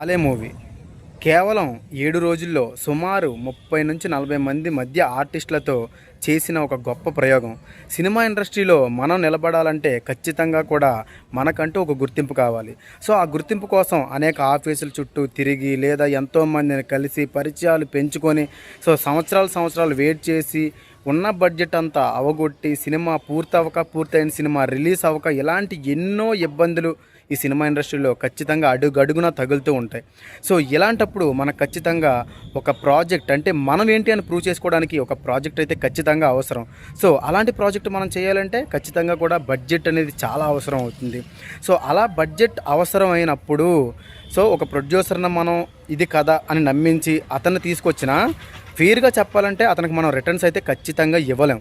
అలే మూవీ. కేవలం ఏడు రోజుల్లో సుమారు ముప్పై నుంచి నలభై మంది మధ్య ఆర్టిస్టులతో చేసిన ఒక గొప్ప ప్రయోగం. సినిమా ఇండస్ట్రీలో మనం నిలబడాలంటే ఖచ్చితంగా కూడా మనకంటూ ఒక గుర్తింపు కావాలి. సో ఆ గుర్తింపు కోసం అనేక ఆఫీసుల చుట్టూ తిరిగి లేదా ఎంతోమందిని కలిసి పరిచయాలు పెంచుకొని సో సంవత్సరాలు సంవత్సరాలు వెయిట్ చేసి ఉన్న బడ్జెట్ అంతా అవగొట్టి సినిమా పూర్తవక పూర్తయిన సినిమా రిలీజ్ అవ్వక ఇలాంటి ఎన్నో ఇబ్బందులు ఈ సినిమా ఇండస్ట్రీలో ఖచ్చితంగా అడుగడుగున తగులుతూ ఉంటాయి. సో ఇలాంటప్పుడు మనకు ఖచ్చితంగా ఒక ప్రాజెక్ట్ అంటే మనం ఏంటి అని ప్రూవ్ చేసుకోవడానికి ఒక ప్రాజెక్ట్ అయితే ఖచ్చితంగా అవసరం. సో అలాంటి ప్రాజెక్ట్ మనం చేయాలంటే ఖచ్చితంగా కూడా బడ్జెట్ అనేది చాలా అవసరం అవుతుంది. సో అలా బడ్జెట్ అవసరం అయినప్పుడు సో ఒక ప్రొడ్యూసర్ని మనం ఇది కదా అని నమ్మించి అతన్ని తీసుకొచ్చిన ఫీర్గా చెప్పాలంటే అతనికి మనం రిటర్న్స్ అయితే ఖచ్చితంగా ఇవ్వలేం.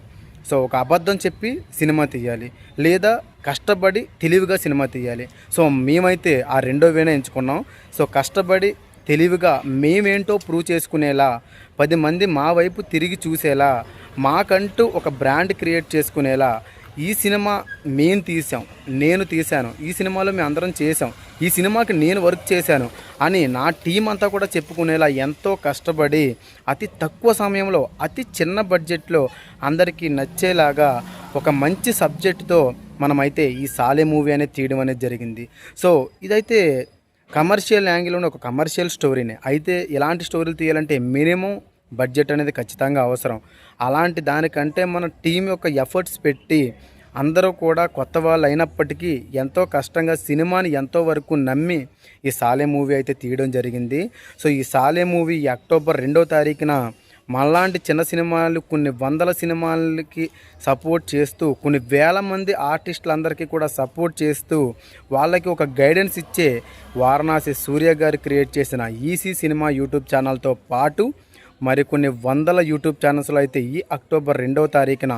సో ఒక అబద్ధం చెప్పి సినిమా తీయాలి లేదా కష్టపడి తెలివిగా సినిమా తీయాలి. సో మేమైతే ఆ రెండో వేనే ఎంచుకున్నాం. సో కష్టపడి తెలివిగా మేమేంటో ప్రూవ్ చేసుకునేలా పది మంది మా వైపు తిరిగి చూసేలా మాకంటూ ఒక బ్రాండ్ క్రియేట్ చేసుకునేలా ఈ సినిమా మేము తీసాం నేను తీశాను ఈ సినిమాలో మేము అందరం చేసాం ఈ సినిమాకి నేను వర్క్ చేశాను అని నా టీం అంతా కూడా చెప్పుకునేలా ఎంతో కష్టపడి అతి తక్కువ సమయంలో అతి చిన్న బడ్జెట్లో అందరికీ నచ్చేలాగా ఒక మంచి సబ్జెక్టుతో మనమైతే ఈ సాలే మూవీ అనేది తీయడం అనేది జరిగింది. సో ఇదైతే కమర్షియల్ యాంగిల్లోనే ఒక కమర్షియల్ స్టోరీనే అయితే ఇలాంటి స్టోరీలు తీయాలంటే మినిమం బడ్జెట్ అనేది ఖచ్చితంగా అవసరం. అలాంటి దానికంటే మన టీం యొక్క ఎఫర్ట్స్ పెట్టి అందరూ కూడా కొత్త వాళ్ళు అయినప్పటికీ ఎంతో కష్టంగా సినిమాని ఎంతో వరకు నమ్మి ఈ సాలే మూవీ అయితే తీయడం జరిగింది. సో ఈ సాలే మూవీ అక్టోబర్ రెండో తారీఖున మళ్ళాంటి చిన్న సినిమాలు కొన్ని వందల సినిమాలకి సపోర్ట్ చేస్తూ కొన్ని వేల మంది ఆర్టిస్టులందరికీ కూడా సపోర్ట్ చేస్తూ వాళ్ళకి ఒక గైడెన్స్ ఇచ్చే వారణాసి సూర్య గారు క్రియేట్ చేసిన ఈసీ సినిమా యూట్యూబ్ ఛానల్తో పాటు మరికొన్ని వందల యూట్యూబ్ ఛానల్స్లో అయితే ఈ అక్టోబర్ రెండవ తారీఖున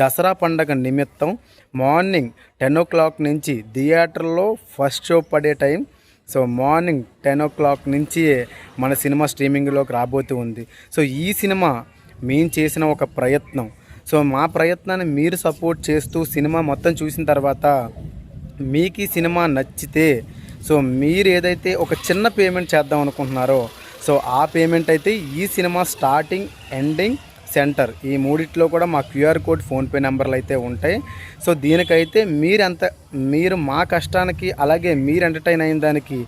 దసరా పండగ నిమిత్తం మార్నింగ్ టెన్ ఓ క్లాక్ నుంచి థియేటర్లో ఫస్ట్ షో పడే time. So morning ten o'clock నుంచి మన సినిమా స్ట్రీమింగ్లోకి రాబోతూ ఉంది. సో ఈ సినిమా మేము చేసిన ఒక ప్రయత్నం. సో మా ప్రయత్నాన్ని మీరు సపోర్ట్ చేస్తూ సినిమా మొత్తం చూసిన తర్వాత మీకు ఈ సినిమా నచ్చితే సో మీరు ఏదైతే ఒక చిన్న పేమెంట్ చేద్దాం అనుకుంటున్నారో సో ఆ పేమెంట్ అయితే ఈ సినిమా స్టార్టింగ్ ఎండింగ్ సెంటర్ ఈ మూడిట్లో కూడా మా క్యూఆర్ కోడ్ ఫోన్పే నెంబర్లు అయితే ఉంటాయి. సో దీనికైతే మీరెంత మీరు మా కష్టానికి అలాగే మీరు ఎంటర్టైన్ అయిన దానికి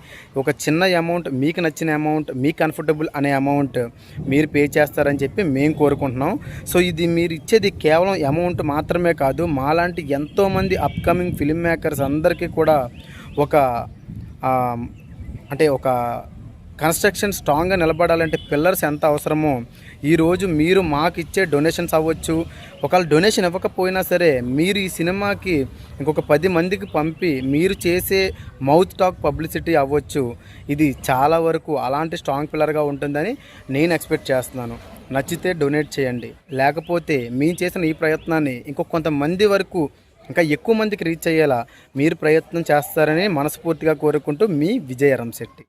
ఒక చిన్న అమౌంట్ మీకు నచ్చిన అమౌంట్ మీకు కంఫర్టబుల్ అనే అమౌంట్ మీరు పే చేస్తారని చెప్పి మేము కోరుకుంటున్నాం. సో ఇది మీరు ఇచ్చేది కేవలం అమౌంట్ మాత్రమే కాదు మాలాంటి ఎంతోమంది అప్కమింగ్ ఫిల్మ్ మేకర్స్ అందరికీ కూడా ఒక అంటే ఒక కన్స్ట్రక్షన్ స్ట్రాంగ్గా నిలబడాలంటే పిల్లర్స్ ఎంత అవసరమో ఈరోజు మీరు మాకు ఇచ్చే డొనేషన్స్ అవ్వచ్చు. ఒకవేళ డొనేషన్ ఇవ్వకపోయినా సరే మీరు ఈ సినిమాకి ఇంకొక పది మందికి పంపి మీరు చేసే మౌత్ టాక్ పబ్లిసిటీ అవ్వచ్చు. ఇది చాలా వరకు అలాంటి స్ట్రాంగ్ పిల్లర్గా ఉంటుందని నేను ఎక్స్పెక్ట్ చేస్తున్నాను. నచ్చితే డొనేట్ చేయండి. లేకపోతే మేము చేసిన ఈ ప్రయత్నాన్ని ఇంకొక కొంతమంది వరకు ఇంకా ఎక్కువ మందికి రీచ్ అయ్యేలా మీరు ప్రయత్నం చేస్తారని మనస్ఫూర్తిగా కోరుకుంటూ మీ విజయ శెట్టి